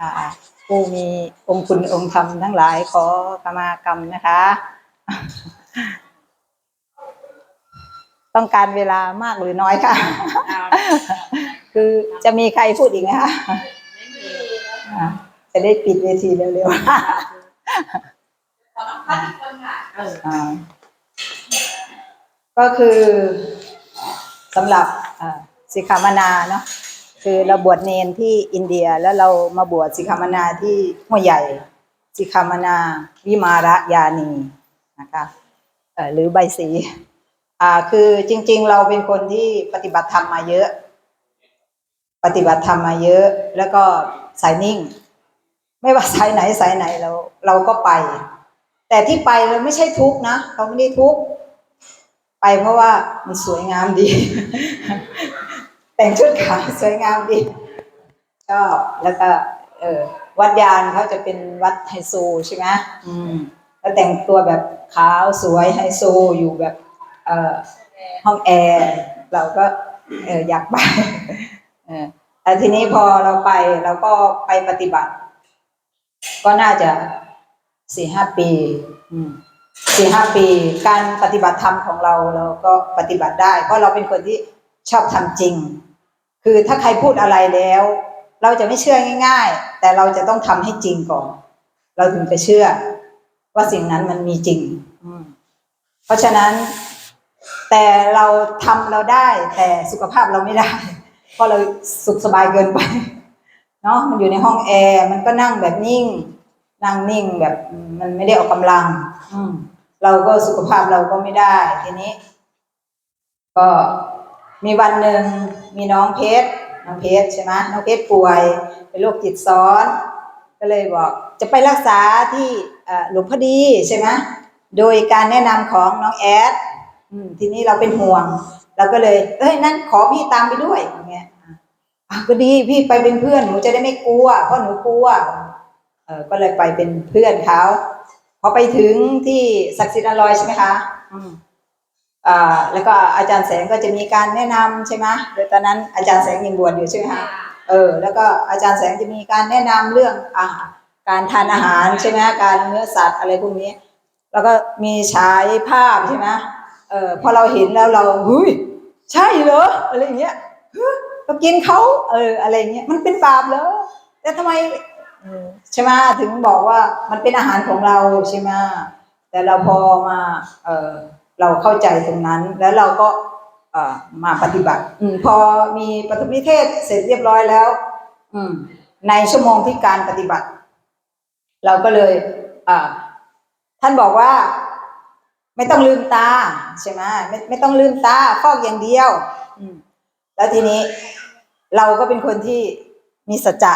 อ่าผู้มีองค์คุณองค์ธรรมทั้งหลายขอขมากรรมนะคะ ต้องการเวลามากหรือน้อยค่ะ คือจะมีใครพูดอีกไหมคะอ่าจะได้ปิดเวทีเร็วๆอ่าก็คือสำหรับอ่าสิกขามนาเนาะ คือเราบวชเนนที่อินเดียแล้วเรามาบวชสิกขามนาที่หัวใหญ่ สิกขามนาวิมาระยานีนะคะเอ่อหรือใบสีอ่าคือจริง ๆ เราเป็นคนที่ปฏิบัติธรรมมาเยอะ ปฏิบัติธรรมมาเยอะ แล้วก็สายนิ่ง ไม่ว่าสายไหนสายไหนเราเราก็ไป แต่ที่ไปเราไม่ใช่ทุกนะเราไม่ได้ทุกไปเพราะว่ามันสวยงามดี แต่งชุดขาวสวยงามดีชอบแล้วก็เออวัดยานเขาจะเป็นวัดไฮโซใช่ไหมอืมแล้วแต่งตัวแบบขาวสวยไฮโซอยู่แบบเอ่อห้องแอร์เราก็เอออยากไปเออแต่ทีนี้พอเราไปเราก็ไปปฏิบัติ ก็น่าจะสี่ห้าปีสี่ห้าปี การปฏิบัติธรรมของเราเราก็ปฏิบัติได้ เพราะเราเป็นคนที่ชอบทำจริง คือถ้าใครพูดอะไรแล้ว เราจะไม่เชื่อง่าย ๆ แต่เราจะต้องทำให้จริงก่อน เราถึงจะเชื่อ ว่าสิ่งนั้นมันมีจริง อืเพราะฉะนั้น แต่เราทำเราได้ แต่สุขภาพเราไม่ได้ เพราะเราสุขสบายเกินไปเนาะมันอยู่ในห้องแอร์มันก็นั่งแบบนิ่ง นั่งนิ่งแบบมันไม่ได้ออกกำลัง อืเราก็สุขภาพเราก็ไม่ได้ ทีนี้ ก็มีวันหนึ่ง มีน้องเพชรน้องเพชรใช่ไหมน้องเพชรป่วยเป็นโรคจิตซ้อน ก็เลยบอกจะไปรักษาที่หลวงพ่อดีใช่ไหมโดยการแนะนำของน้องแอดทีนี้เราเป็นห่วง เราก็เลย เอ้ยนั่นขอพี่ตามไปด้วยอย่างเงี้ยก็ดีพี่ไปเป็นเพื่อนหนูจะได้ไม่กลัวเพราะหนูกลัวเออก็เลยไปเป็นเพื่อนเขาพอไปถึงที่ศักดิ์สิทธิ์อลอยใช่ไหมคะอืม แล้วก็อาจารย์แสงก็จะมีการแนะนำใช่ไหมโดยตอนนั้นอาจารย์แสงยังบวชอยู่ใช่ไหมคะเออแล้วก็อาจารย์แสงจะมีการแนะนำเรื่องอาหารการทานอาหารใช่ไหมการเนื้อสัตว์อะไรพวกนี้ แล้วก็มีฉายภาพใช่ไหมเออพอเราเห็นแล้วเราเฮ้ยใช่เหรออะไรอย่างเงี้ยเฮ้ยเรากินเขาเอออะไรอย่างเงี้ยมันเป็นบาปเหรอแต่ทำไมเออใช่ไหมถึงบอกว่ามันเป็นอาหารของเราใช่ไหมแต่เราพอมาเออ เราเข้าใจตรงนั้นแล้วเราก็มาปฏิบัติอพอมีปฐมนิเทศเสร็จเรียบร้อยแล้ว อืในชั่วโมงที่การปฏิบัติ เราก็เลยอท่านบอกว่า ไม่ต้องลืมตาใช่ไหมไม่ไม่ต้องลืมตาฟอกอย่างเดียวอืแล้วทีนี้เราก็เป็นคนที่มีสัจจะ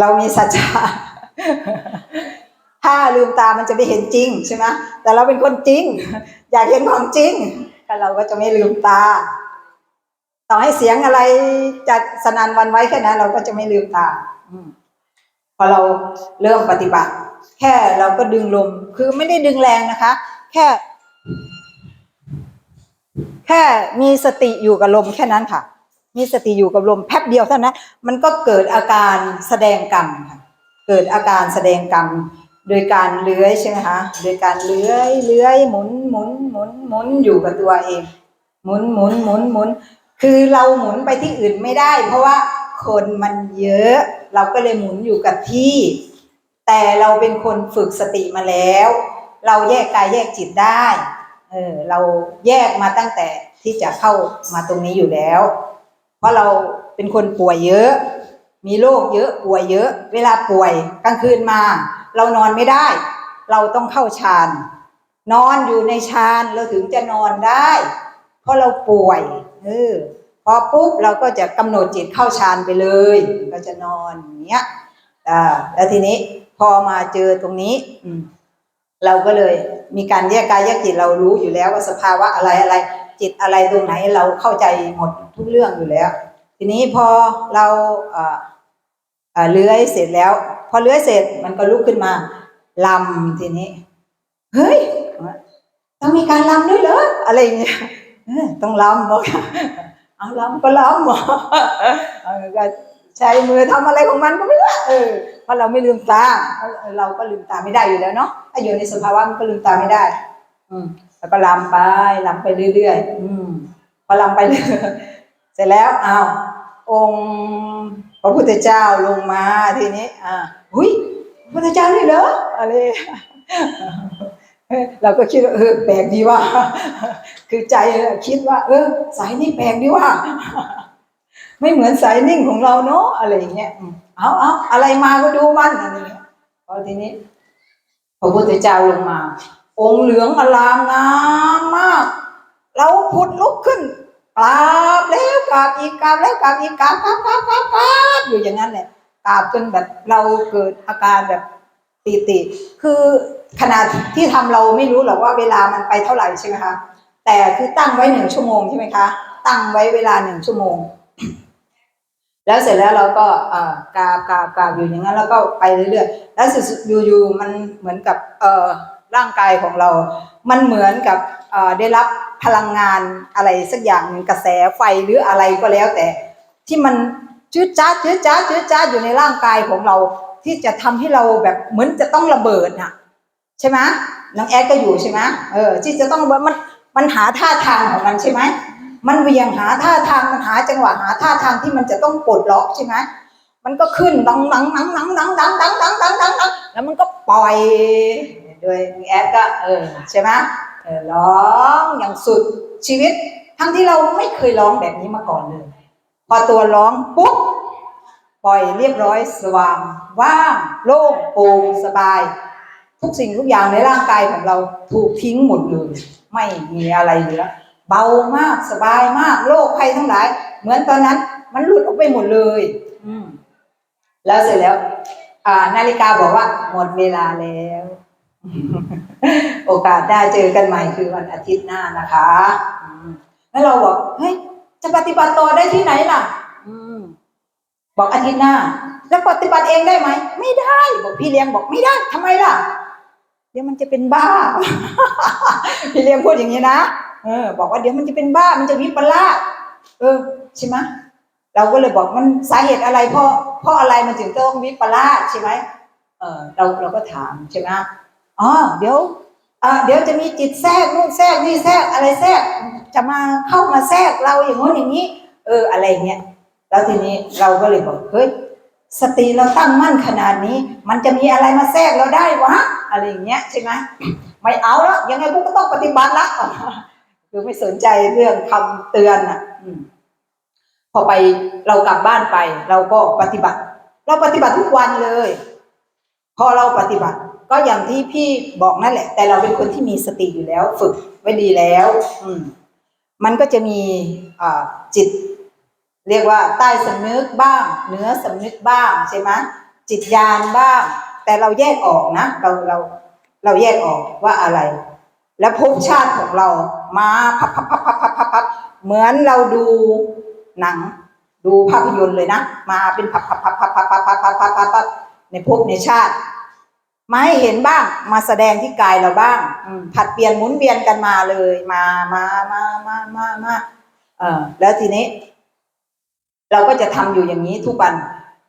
เรามีสัจจะ ถ้าลืมตามันจะไม่เห็นจริงใช่ไหมแต่เราเป็นคนจริง อยากเห็นของจริงแต่เราก็จะไม่ลืมตา ต่อให้เสียงอะไรจะสนันวันไว้แค่นั้นเราก็จะไม่ลืมตาอพอเราเริ่มปฏิบัติ แค่เราก็ดึงลม คือไม่ได้ดึงแรงนะคะ แค่ แค่มีสติอยู่กับลมแค่นั้นค่ะ มีสติอยู่กับลมแป๊บเดียวเท่านั้นมันก็เกิดอาการแสดงกรรมค่ะเกิดอาการแสดงกรรม โดยการเลื้อยใช่ไหมคะโดยการเลื้อยเลื้อยหมุนหมุนหมุนหมุนอยู่กับตัวเอง หมุนหมุนหมุนหมุน คือเราหมุนไปที่อื่นไม่ได้ เพราะว่าคนมันเยอะ เราก็เลยหมุนอยู่กับที่ แต่เราเป็นคนฝึกสติมาแล้ว เราแยกกายแยกจิตได้เออเราแยกมาตั้งแต่ที่จะเข้ามาตรงนี้อยู่แล้ว เพราะเราเป็นคนป่วยเยอะ มีโรคเยอะป่วยเยอะ เวลาป่วยกลางคืนมา เรานอนไม่ได้ เราต้องเข้าฌานนอนอยู่ในฌานเราถึงจะนอนได้ เพราะเราป่วยเออพอปุ๊บเราก็จะกำหนดจิตเข้าฌานไปเลย ก็จะนอนอย่างเงี้ยอ่าแล้วทีนี้พอมาเจอตรงนี้ อืมเราก็เลยมีการแยกกายแยกจิตเรารู้อยู่แล้วว่าสภาวะอะไรอะไร จิตอะไรตรงไหนเราเข้าใจหมดทุกเรื่องอยู่แล้ว ทีนี้พอเรา เลื้อยเสร็จแล้ว พอเลื้อยเสร็จมันก็ลุกขึ้นมาลำทีนี้ เฮ้ย ต้องมีการลำด้วยเหรออะไรอย่างเงี้ยต้องลำบอกเอาลำก็ลำบอกก็ใช้มือทำอะไรของมันก็ไม่รู้เออเพราะเราไม่ลืมตา เราก็ลืมตาไม่ได้อยู่แล้วเนาะถ้าอยู่ในสภาวะมันก็ลืมตาไม่ได้ อืมแล้วก็ลำไปลำไปเรื่อยๆอืมพอลำไปเรื่อยเสร็จแล้วอ้าว องค์พระพุทธเจ้าลงมาทีนี้อ่าหุยพระพุทธเจ้านี่เหรออะไรเราก็คิดว่าเออแปลกดีว่า คือใจคิดว่า เออ สายนี่แปลกดีว่า ไม่เหมือนสายนิ่งของเราเนาะอะไรอย่างเงี้ยเอาเอาอะไรมาก็ดูมันอะไรเงี้ยพอทีนี้พระพุทธเจ้าลงมา องค์เหลืองอลามงามมาก เราผุดลุกขึ้น กราบแล้วกราบอีกกราบแล้วกราบอีกกราบกราบกราบกราบกราบอยู่อย่างนั้นแหละกราบจนแบบเราเกิดอาการแบบปีติคือขณะที่ทำเราไม่รู้หรอกว่าเวลามันไปเท่าไหร่ใช่ไหมคะแต่คือตั้งไว้หนึ่งชั่วโมงใช่ไหมคะ ตั้งไว้เวลาหนึ่งชั่วโมง แล้วเสร็จแล้วเราก็เออกราบกราบกราบอยู่อย่างนั้น แล้วก็ไปเรื่อยๆแล้วสุดๆอยู่ๆมันเหมือนกับเออ ร่างกายของเรา มันเหมือนกับได้รับพลังงานอะไรสักอย่างหนึ่งกระแสไฟหรืออะไรก็แล้วแต่ ที่มันจืดจ้าดจืดจ้าดจืดจ้าอยู่ในร่างกายของเรา ที่จะทำให้เราแบบเหมือนจะต้องระเบิดน่ะ ใช่ไหมน้องแอดก็อยู่ใช่ไหมเออ ที่จะต้องมันมันหาท่าทางของมันใช่ไหมมันเวียงหาท่าทางมันหาจังหวะหาท่าทางที่มันจะต้องปลดล็อกใช่ไหมมันก็ขึ้นดังดังดังดังดังดังดังดังดังดังดังแล้วมันก็ปล่อย โดยแอดก็เออใช่ไหมเออร้องอย่างสุดชีวิต ทั้งที่เราไม่เคยร้องแบบนี้มาก่อนเลย พอตัวร้องปุ๊บปล่อยเรียบร้อยสว่างว่างโล่งโปร่งสบาย ทุกสิ่งทุกอย่างในร่างกายของเราถูกทิ้งหมดเลยไม่มีอะไรเหลือเบามากสบายมากโรคภัยทั้งหลาย เหมือนตอนนั้นมันหลุดออกไปหมดเลย อืมแล้วเสร็จแล้ว อ่า นาฬิกาบอกว่า หมดเวลาแล้ว โอกาสได้เจอกันใหม่คือวันอาทิตย์หน้านะคะอืมแล้วเราบอกเฮ้ยจะปฏิบัติต่อได้ที่ไหนล่ะอืมบอกอาทิตย์หน้า แล้วปฏิบัติเองได้ไหมไม่ได้ บอกพี่เลี้ยงบอกไม่ได้ทำไมล่ะ เดี๋ยวมันจะเป็นบ้า พี่เลี้ยงพูดอย่างนี้นะเออ บอกว่าเดี๋ยวมันจะเป็นบ้ามันจะวิปลาสเออใช่ไหมเราก็เลยบอกมันสาเหตุอะไรเพราะเพราะอะไรมันถึงต้องวิปลาสใช่ไหมเออเราเราก็ถามใช่ไหม อ๋อเดี๋ยวเดี๋ยวจะมีจิตแทรกนู่นแทรกนี่แทรกอะไรแทรกจะมาเข้ามาแทรกเราอย่างงู้นอย่างนี้ เอออะไรเงี้ยแล้วทีนี้เราก็เลยบอกเฮ้ยสติเราตั้งมั่นขนาดนี้ มันจะมีอะไรมาแทรกเราได้วะอะไรอย่างเงี้ยใช่ไหมไม่เอาแล้วยังไงกูก็ต้องปฏิบัติละคือไม่สนใจเรื่องคำเตือนอะพอไปเรากลับบ้านไป เราก็ปฏิบัติ เราปฏิบัติทุกวันเลย พอเราปฏิบัติ ก็อย่างที่พี่บอกนั่นแหละ แต่เราเป็นคนที่มีสติอยู่แล้ว ฝึกไว้ดีแล้ว อืม มันก็จะมีจิต เรียกว่าใต้สำนึกบ้างเหนือสำนึกบ้างใช่ไหมจิตญาณบ้าง แต่เราแยกออกนะเราเราเราแยกออกว่าอะไร แล้วภพชาติของเรามาพับพับพับพับพับพับพับเหมือนเราดูหนัง ดูภาพยนตร์เลยนะ มาเป็นพับพับพับพับพับพับพับพับพับพับพับในภพในชาติ มาให้เห็นบ้าง มาแสดงที่กายเราบ้างผัดเปลี่ยนหมุนเวียนกันมาเลย มามามามามามาเออแล้วทีนี้ เราก็จะทำอยู่อย่างนี้ทุกวัน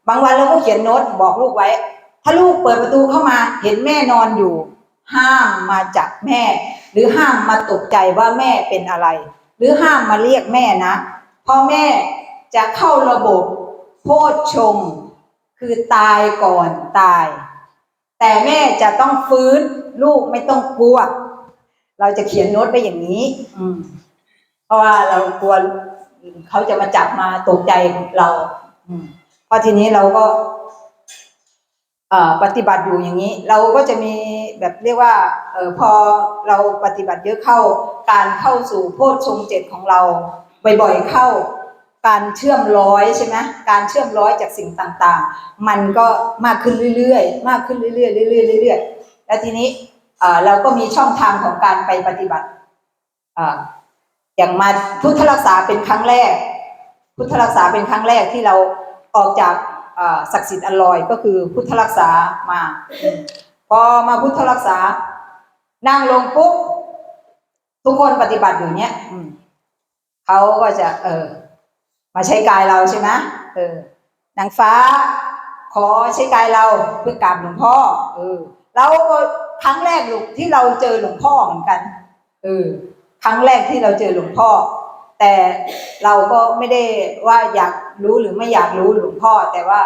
บางวันเราก็เขียนโน้ตบอกลูกไว้ ถ้าลูกเปิดประตูเข้ามาเห็นแม่นอนอยู่ ห้ามมาจับแม่ หรือห้ามมาตกใจว่าแม่เป็นอะไร หรือห้ามมาเรียกแม่นะเพราะแม่จะเข้าระบบโพชงคือตายก่อนตาย แต่แม่จะต้องฟื้นลูกไม่ต้องกลัว เราจะเขียนโน้ตไปอย่างนี้ อืม เพราะว่าเรากลัวเขาจะมาจับมาตกใจเรา อืมพอทีนี้เราก็ปฏิบัติอยู่อย่างนี้ เราก็จะมีแบบเรียกว่าเออพอเราปฏิบัติเยอะเข้าการเข้าสู่โพชฌงเจ็ดของเราบ่อยๆเข้า การเชื่อมร้อยใช่ไหมการเชื่อมร้อยจากสิ่งต่างๆ มันก็มากขึ้นเรื่อยๆ มากขึ้นเรื่อยๆเรื่อยๆเรื่อยๆ แล้วทีนี้เราก็มีช่องทางของการไปปฏิบัติอย่างมาพุทธรักษาเป็นครั้งแรก พุทธรักษาเป็นครั้งแรกที่เราออกจากศักดิ์สิทธิ์อันลอยก็คือพุทธรักษามา พอมาพุทธรักษา นั่งลงปุ๊บทุกคนปฏิบัติอยู่เนี้ยเขาก็จะเออ มาใช้กายเราใช่ไหมเออนางฟ้า ขอใช้กายเราเพื่อกราบหลวงพ่อ เออ เราก็ครั้งแรกลูกที่เราเจอหลวงพ่อเหมือนกันเออครั้งแรกที่เราเจอหลวงพ่อ แต่เราก็ไม่ได้ว่าอยากรู้หรือไม่อยากรู้หลวงพ่อ แต่ว่า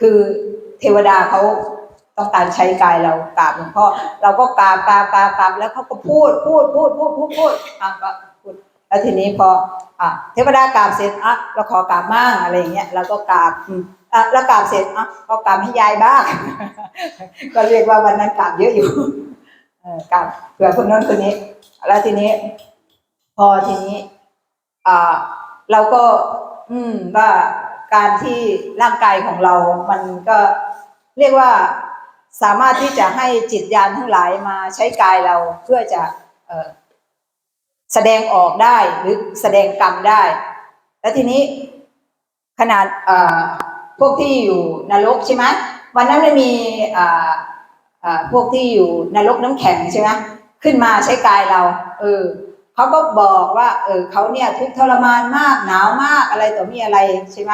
คือเทวดาเขาต้องการใช้กายเรากราบหลวงพ่อ เราก็กราบกราบกราบกราบแล้วเขาก็พูดพูดพูดพูดพูดพูดอะก็ แล้วทีนี้พออะเทวดากราบเสร็จอะเราขอกราบมั่งอะไรอย่างเงี้ยเราก็กราบอะแล้วกราบเสร็จอะก็กราบให้ยายบ้าง ก็เรียกว่าวันนั้นกราบเยอะอยู่กราบเผื่อคนนั้นคนนี้ แล้วทีนี้ พอทีนี้อ่าเราก็ อืมว่าการที่ร่างกายของเรา มันก็เรียกว่าสามารถที่จะให้จิตญาณทั้งหลายมาใช้กายเราเพื่อจะ เอ่อ แสดงออกได้หรือแสดงกรรมได้ แล้วทีนี้ขนาดเอ่อพวกที่อยู่นรกใช่ไหมวันนั้นมันมีอ่อพวกที่อยู่นรกน้ำแข็งใช่ไหมขึ้นมาใช้กายเรา เออเขาก็บอกว่า เออเขาเนี่ยทุกทรมานมากหนาวมากอะไรต่อมีอะไรใช่ไหม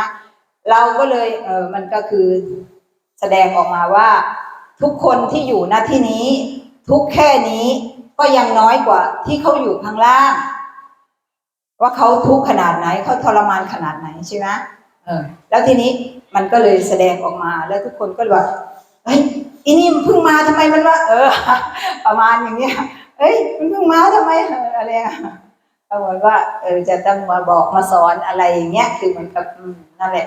เราก็เลยเออมันก็คือแสดงออกมาว่า ทุกคนที่อยู่ณที่นี้ ทุกแค่นี้ ก็ยังน้อยกว่าที่เขาอยู่ข้างล่าง ว่าเขาทุกข์ขนาดไหนเขาทรมานขนาดไหนใช่ไหมเออ แล้วทีนี้มันก็เลยแสดงออกมาแล้วทุกคนก็เลยว่าเฮ้ยอีนี่มันเพิ่งมาทำไมมันว่า เออ ประมาณอย่างเนี้ยเอ้ยมันเพิ่งมาทำไมอะไรอะเหมือนว่าเออจะต้องมาบอกมาสอนอะไรอย่างเงี้ยคือเหมือนกับนั่นแหละ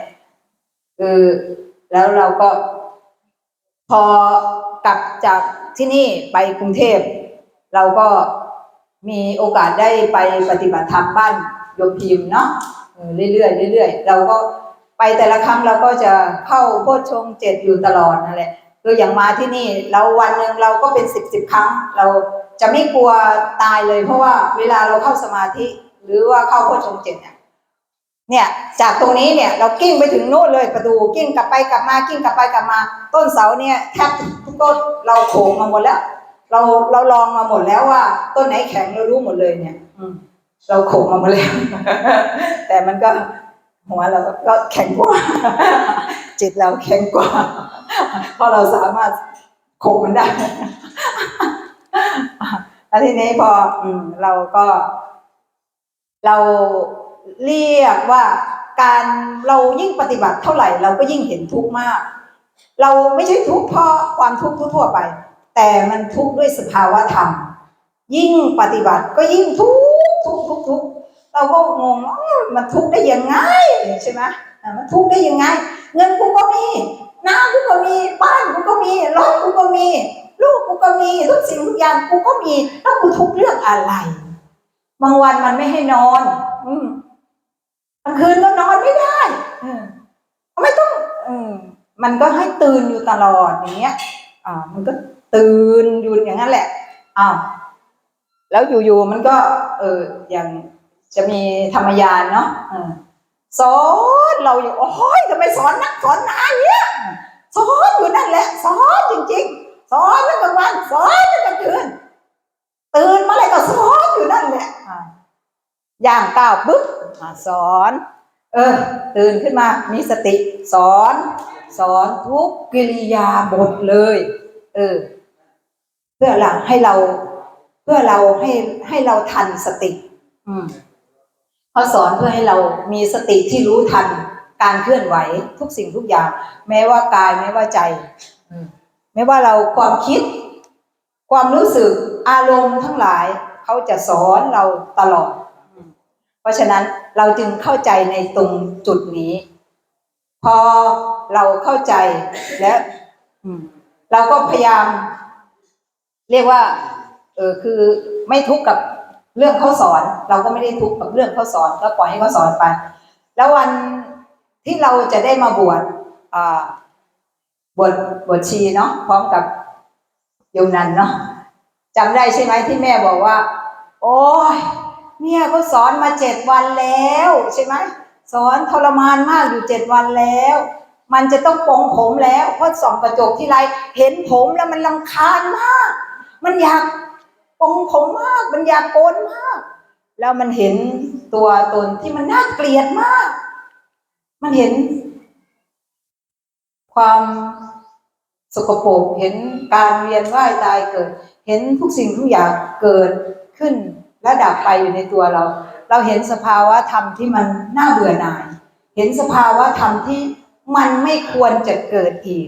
คือแล้วเราก็พอกลับจากที่นี่ไปกรุงเทพ เราก็มีโอกาสได้ไปปฏิบัติธรรมบ้านโยมพิมเนาะเรื่อยๆเรื่อยๆเราก็ไปแต่ละครั้งเราก็จะเข้าโพชฌงเจ็ดอยู่ตลอดนั่นแหละคืออย่างมาที่นี่เราวันหนึ่งเราก็เป็นสิบสิบครั้ง เราจะไม่กลัวตายเลย เพราะว่าเวลาเราเข้าสมาธิ หรือว่าเข้าโพชฌงเจ็ดเนี่ยเนี่ยจากตรงนี้เนี่ยเรากิ้งไปถึงโน่นเลยประตูกิ้งกลับไปกลับมากิ้งกลับไปกลับมา ต้นเสาเนี่ยแทบทุกต้นเราโขงมาหมดแล้ว เราเราลองมาหมดแล้วว่า ต้นไหนแข็งเรารู้หมดเลยเนี่ย อืมเราโขงมาหมดแล้ว แต่มันก็หัวเราก็แข็งกว่า จิตเราแข็งกว่า เพราะเราสามารถโขงมันได้แล้วทีนี้พออืมเราก็ เราเรียกว่าการเรายิ่งปฏิบัติเท่าไหร่ เราก็ยิ่งเห็นทุกข์มาก เราไม่ใช่ทุกข์เพราะความทุกข์ทั่วไป แต่มันทุกข์ด้วยสภาวะธรรม ยิ่งปฏิบัติก็ยิ่งทุกข์ทุกข์ทุกข์ทุกข์เราก็งงมันทุกข์ได้ยังไงใช่ไหมมันทุกข์ได้ยังไง เงินกูก็มีน้ำกูก็มีบ้านกูก็มีรถกูก็มี ลูกกูก็มีทุกสิ่งทุกอย่างกูก็มีแล้วกูทุกข์เรื่องอะไร บางวันมันไม่ให้นอน อืมกลางคืนก็นอนไม่ได้อืมไม่ต้อง อืมมันก็ให้ตื่นอยู่ตลอดอย่างเงี้ยอ่ามันก็ ตื่นอยู่อย่างนั้นแหละอ้าวแล้วอยู่ๆมันก็ เอออย่างจะมีธรรมยานเนาะสอนเราอยู่โอ้ยทำไมสอนนักสอนนาอย่างเงี้ยสอนอยู่นั่นแหละสอนจริง ๆ สอนตั้งกลางวันสอนตั้งกลางคืนตื่นมาเลยก็สอนอยู่นั่นแหละอย่างก้าวปุ๊บอ่าสอน เออ ตื่นขึ้นมามีสติ สอน สอนทุกกิริยาบทเลย เออ พื่อหลังให้เราเพื่อเราให้ให้เราทันสติ อืมเขาสอนเพื่อให้เรามีสติที่รู้ทันการเคลื่อนไหวทุกสิ่งทุกอย่าง แม้ว่ากายแม้ว่าใจอืมไม่ว่าเราความคิด ความรู้สึกอารมณ์ทั้งหลายเขาจะสอนเราตลอดอืมเพราะฉะนั้นเราจึงเข้าใจในตรงจุดนี้ พอเราเข้าใจแล้วอืมเราก็พยายาม เรียกว่าเออคือไม่ทุกข์กับเรื่องเขาสอน เราก็ไม่ได้ทุกข์กับเรื่องเขาสอน ก็ปล่อยให้เขาสอนไป แล้ววันที่เราจะได้มาบวชอ่าบวชบวชชีเนาะพร้อมกับโยมนันเนาะจำได้ใช่ไหมที่แม่บอกว่า โอ้ยเนี่ยเขาสอนมาเจ็ดวันแล้วใช่ไหมสอนทรมานมากอยู่เจ็ดวันแล้ว มันจะต้องปลงผมแล้วเพราะส่องกระจกที่ไรเห็นผมแล้วมันลำคาญมาก มันอยากปลงผมมาก มันอยากโกนมาก แล้วมันเห็นตัวตนที่มันน่าเกลียดมาก มันเห็น ความสกปรกเห็นการเวียนว่ายตายเกิด เห็นทุกสิ่งทุกอย่างเกิดขึ้นและดับไปอยู่ในตัวเรา เราเห็นสภาวะธรรมที่มันน่าเบื่อหน่าย เห็นสภาวะธรรมที่มันไม่ควรจะเกิดอีก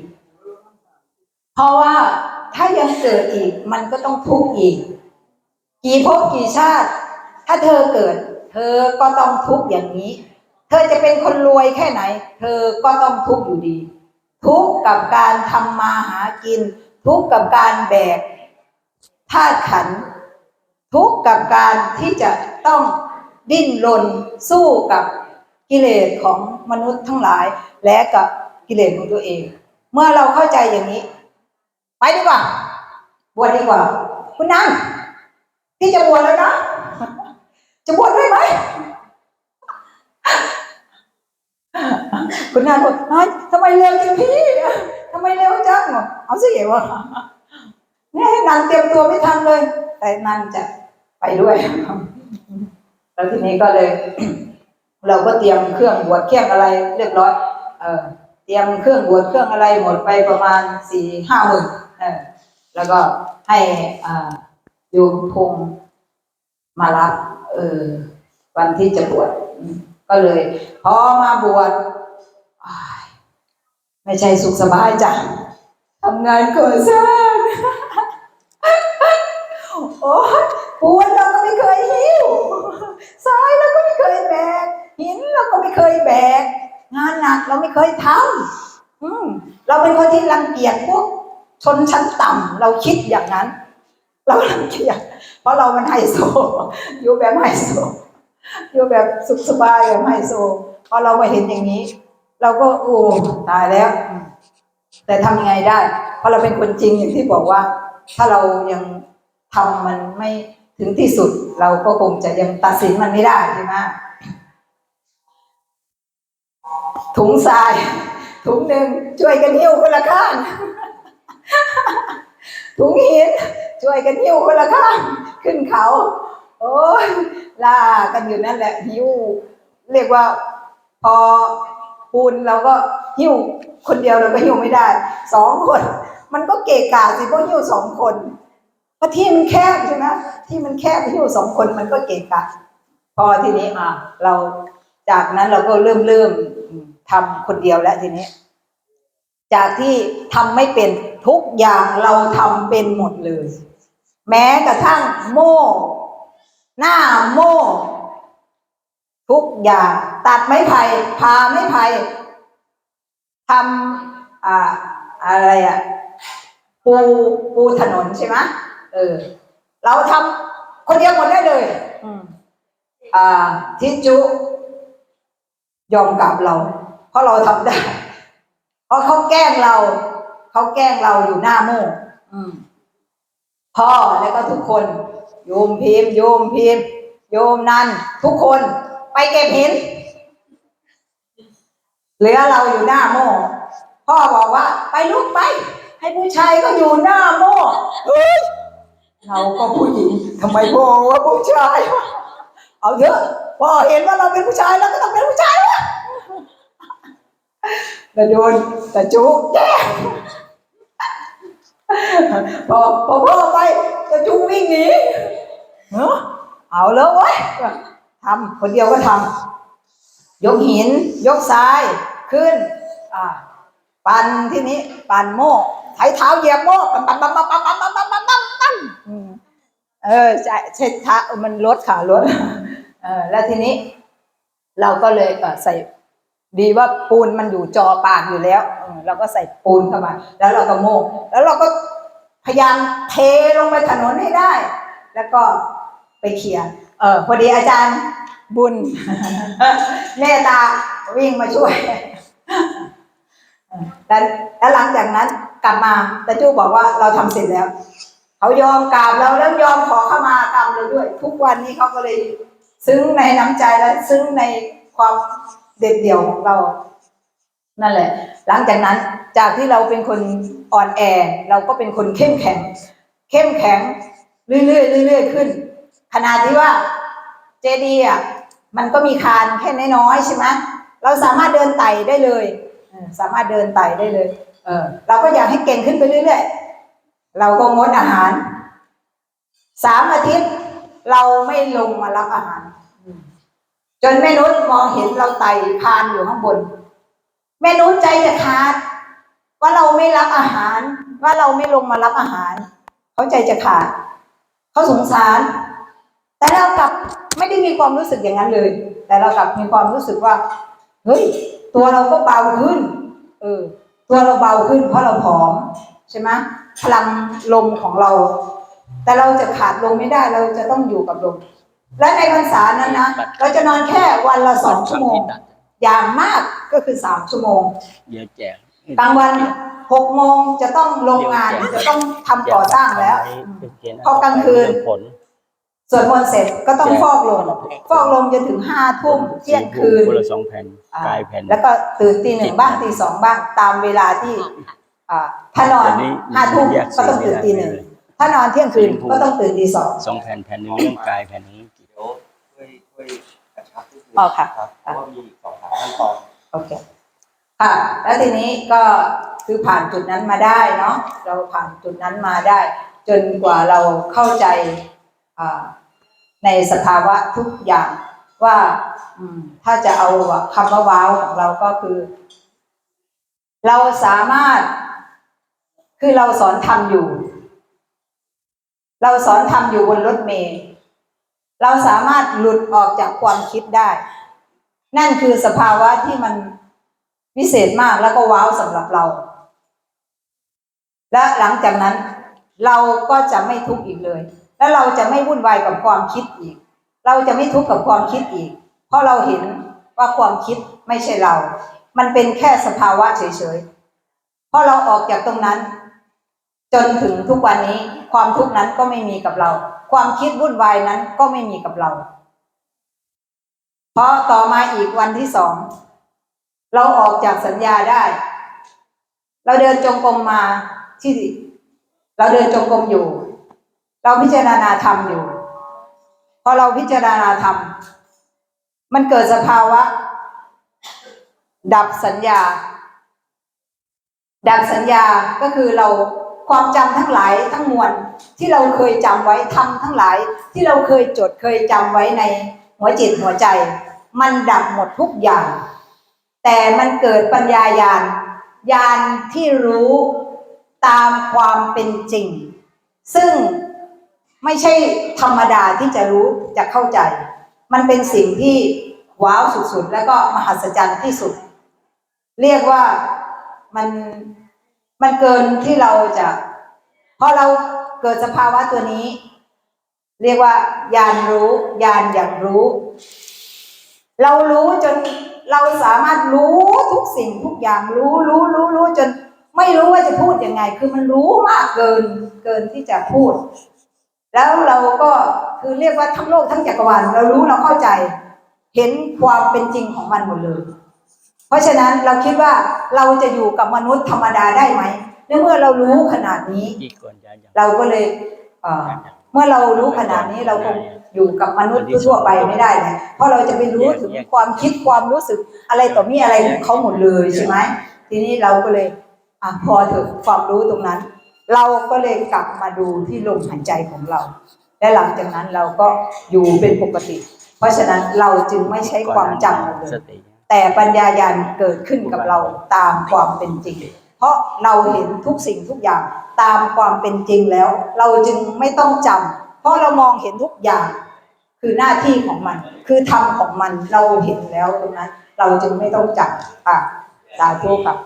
เพราะว่า ถ้ายังเกิดอีกมันก็ต้องทุกข์อีก กี่ภพกี่ชาติ ถ้าเธอเกิด เธอก็ต้องทุกข์อย่างนี้ เธอจะเป็นคนรวยแค่ไหน เธอก็ต้องทุกข์อยู่ดี ทุกข์กับการทำมาหากิน ทุกข์กับการแบกธาตุขัน ทุกข์กับการที่จะต้องดิ้นรนสู้กับกิเลสของมนุษย์ทั้งหลายและกับกิเลสของตัวเอง เมื่อเราเข้าใจอย่างนี้ ไปดีกว่า บวชดีกว่า คุณนันพี่จะบวชแล้วนะ จะบวชด้วยไหมคุณนันบอกเฮ้ยทำไมเร็วจังพี่ทำไมเร็วจังเอาสิวะเนี่ยให้นันเตรียมตัวไม่ทันเลย แต่นันจะไปด้วยแล้วทีนี้ก็เลย เราก็เตรียมเครื่องบวชเครื่องอะไร เรียบร้อย เออเตรียมเครื่องบวชเครื่องอะไรหมดไปประมาณสี่ห้าหมื่น แล้วก็ให้อ่าโยมพงษ์มารับเออวันที่จะบวชก็เลย พอมาบวชไม่ใช่สุขสบายจ้ะทำงานก่อสร้างโอ้ปูนเราก็ไม่เคยหิวทรายเราก็ไม่เคยแบก หินเราก็ไม่เคยแบก งานหนักเราไม่เคยทำเราเป็นคนที่รังเกียจพวก ชนชั้นต่ำเราคิดอย่างนั้น เรารังเกียจเพราะเรามันไฮโซ อยู่แบบไฮโซ อยู่แบบสุขสบายแบบไฮโซพอเรามาเห็นอย่างนี้ เราก็โอ้ตายแล้ว แต่ทำยังไงได้ เพราะเราเป็นคนจริงอย่างที่บอกว่า ถ้าเรายังทำมันไม่ถึงที่สุด เราก็คงจะยังตัดสินมันไม่ได้ใช่ไหมถุงทราย ถุงหนึ่งช่วยกันหิ้วคนละข้าง ถุงหินช่วยกันหิ้วคนละข้างขึ้นเขา โอ้ยล่ากันอยู่นั่นแหละหิ้วเรียกว่า พอปูนเราก็หิ้วคนเดียวเราก็หิ้วไม่ได้สองคน มันก็เกะกะสิเพราะหิ้วสองคนเพราะที่มันแคบใช่ไหมที่มันแคบหิ้วสองคนมันก็เกะกะ พอทีนี้อะเราจากนั้นเราก็เริ่มเริ่มทำคนเดียวแล้วทีนี้ จากที่ทำไม่เป็น ทุกอย่างเราทำเป็นหมดเลย แม้กระทั่งโม่ หน้าโม่ ทุกอย่างตัดไม้ไผ่พาไม้ไผ่ทำอ่าอะไรอะปูปูถนนใช่ไหมเออ เราทำคนเดียวหมดได้เลยอืมอ่าทิจุยอมกลับเรา เพราะเราทำได้ เพราะเขาแกล้งเรา เขาแกล้งเราอยู่หน้าโม่พ่อแล้วก็ทุกคน โยมพิมโยมพิมโยมนันทุกคนไปเก็บหินเหลือเราอยู่หน้าโม่พ่อบอกว่า ไปลุกไป ให้ผู้ชายก็อยู่หน้าโม่เราก็ผู้หญิงทำไมพ่อว่าผู้ชาย เอาเถอะพ่อเห็นว่าเราเป็นผู้ชายแล้วก็ต้องเป็นผู้ชายวะแต่โดนแต่จุกแย่ พอพอพ่อไปแต่จุกวิ่งหนีเนอะเอาแล้วเว้ยทำคนเดียวก็ทำยกหิน ยกทรายขึ้น อ่า ปั่นที่นี้ ปั่นโม่ไถเท้าเหยียบโม่ปั่นปั่นปั่นปั่นปั่นปั่นปั่นปั่นปั่นปั่นเออใช่ใช่เท้ามันลดขาลดเออแล้วทีนี้ เราก็เลยใส่ ดีว่าปูนมันอยู่จอปากอยู่แล้วเราก็ใส่ปูนเข้ามา แล้วเราก็โม่แล้วเราก็พยายามเทลงไปถนนให้ได้ แล้วก็ไปเคลียร์เออพอดีอาจารย์บุญเมตตาวิ่งมาช่วยแล้วหลังจากนั้นกลับมาตาจู้บอกว่าเราทำเสร็จแล้ว เขายอมกราบเราแล้วยอมขอเข้ามากรรมเราด้วย ทุกวันนี้เขาก็เลย ซึ้งในน้ำใจและซึ้งในความ เด็ดเดี่ยวของเรา นั่นแหละ หลังจากนั้นจากที่เราเป็นคนอ่อนแอ เราก็เป็นคนเข้มแข็ง เข้มแข็ง เรื่อยๆเรื่อยๆขึ้น ขนาดที่ว่าเจดีย์อะมันก็มีคานแค่น้อยๆใช่ไหมเราสามารถเดินไต่ได้เลยสามารถเดินไต่ได้เลย เออ เราก็อยากให้เก่งขึ้นไปเรื่อยๆ เราก็งดอาหารสามอาทิตย์ เราไม่ลงมารับอาหาร จนแม่นุชมองเห็นเราไต่คานอยู่ข้างบน แม่นุชใจจะขาด ว่าเราไม่รับอาหาร ว่าเราไม่ลงมารับอาหาร เขาใจจะขาด เขาสงสาร แต่เรากลับไม่ได้มีความรู้สึกอย่างนั้นเลย แต่เรากลับมีความรู้สึกว่า เฮ้ย ตัวเราก็เบาขึ้น เออ ตัวเราเบาขึ้น เพราะเราผอมใช่ไหมพลังลมของเรา แต่เราจะขาดลมไม่ได้ เราจะต้องอยู่กับลม และในพรรษานั้นนะเราจะนอนแค่วันละสองชั่วโมง อย่างมากก็คือสามชั่วโมงเดี๋ยวแจกกลางวันหกโมงจะต้องลงงานจะต้องทำก่อสร้างแล้ว พอกลางคืนผลสวดมนต์เสร็จก็ต้องฟอกลมฟอกลมจนถึงห้าทุ่มเที่ยงคืนคนละสองแผ่นอ่ากายแผ่นแล้วก็ตื่นตีหนึ่งบ้างตีสองบ้างตามเวลาที่อ่าถ้านอนแต่นี่ห้าทุ่มแยกก็ต้องตื่นตีหนึ่งสีไม่ได้ถ้านอนเที่ยงคืนก็ต้องตื่นตีสองสองแผ่นแผ่นหนึ่งเรื่องกายแผ่นหนึ่งเดี๋ยว ช่วยช่วยกระชับนิดนึงอ๋อค่ะครับเพราะว่ามีอีกสองสามขั้นตอนโอเค ค่ะ แล้วทีนี้ก็คือผ่านจุดนั้นมาได้เนาะ เราผ่านจุดนั้นมาได้ จนกว่าเราเข้าใจอ่าในสภาวะทุกอย่างว่าอืมถ้าจะเอาคำว่าว้าวของเราก็คือ เราสามารถ คือเราสอนทำอยู่ เราสอนทำอยู่บนรถเมล์ เราสามารถหลุดออกจากความคิดได้ นั่นคือสภาวะที่มันวิเศษมากแล้วก็ว้าวสำหรับเรา และหลังจากนั้นเราก็จะไม่ทุกข์อีกเลย และเราจะไม่วุ่นวายกับความคิดอีก เราจะไม่ทุกข์กับความคิดอีก เพราะเราเห็นว่าความคิดไม่ใช่เรา มันเป็นแค่สภาวะเฉยๆเพราะเราออกจากตรงนั้น จนถึงทุกวันนี้ความทุกข์นั้นก็ไม่มีกับเรา ความคิดวุ่นวายนั้นก็ไม่มีกับเรา พอต่อมาอีกวันที่สอง เราออกจากสัญญาได้ เราเดินจงกรมมาที่ เราเดินจงกรมอยู่ เราพิจารณาธรรมอยู่ พอเราพิจารณาธรรม มันเกิดสภาวะ ดับสัญญา ดับสัญญาก็คือเรา ความจำทั้งหลายทั้งมวลที่เราเคยจำไว้ทำทั้งหลาย ที่เราเคยจดเคยจำไว้ในหัวจิตหัวใจ มันดับหมดทุกอย่าง แต่มันเกิดปัญญายาณญาณที่รู้ตามความเป็นจริง ซึ่งไม่ใช่ธรรมดาที่จะรู้จะเข้าใจ มันเป็นสิ่งที่ว้าวสุดๆ แล้วก็มหัศจรรย์ที่สุด เรียกว่ามัน มันเกินที่เราจะพอเราเกิดสภาวะตัวนี้ เรียกว่าญาณรู้ญาณอย่างรู้ เรารู้จนเราสามารถรู้ทุกสิ่งทุกอย่างรู้รู้รู้รู้จนไม่รู้ว่าจะพูดยังไง คือมันรู้มากเกินเกินที่จะพูด แล้วเราก็คือเรียกว่าทั้งโลกทั้งจักรวาลเรารู้เราเข้าใจ เห็นความเป็นจริงของมันหมดเลย เพราะฉะนั้นเราคิดว่า เราจะอยู่กับมนุษย์ธรรมดาได้ไหมในเมื่อเรารู้ขนาดนี้ที่ก่อนจะอย่างเราก็เลยเอ่อเมื่อเรารู้ขนาดนี้เราคงอยู่กับมนุษย์ทั่วๆไปไม่ได้เลยเพราะเราจะไปรู้ถึงความคิดความรู้สึกอะไรต่อมีอะไรของเขาหมดเลยใช่ไหมทีนี้เราก็เลยอะพอเถอะความรู้ตรงนั้น เราก็เลยกลับมาดูที่ลมหายใจของเรา และหลังจากนั้นเราก็อยู่เป็นปกติ เพราะฉะนั้นเราจึงไม่ใช้ความจำเลยสติ แต่ปัญญายาณเกิดขึ้นกับเราตามความเป็นจริง เพราะเราเห็นทุกสิ่งทุกอย่างตามความเป็นจริงแล้ว เราจึงไม่ต้องจำเพราะเรามองเห็นทุกอย่าง คือหน้าที่ของมัน คือธรรมของมันเราเห็นแล้วตรงนั้นเราจึงไม่ต้องจำอะสาธุครับ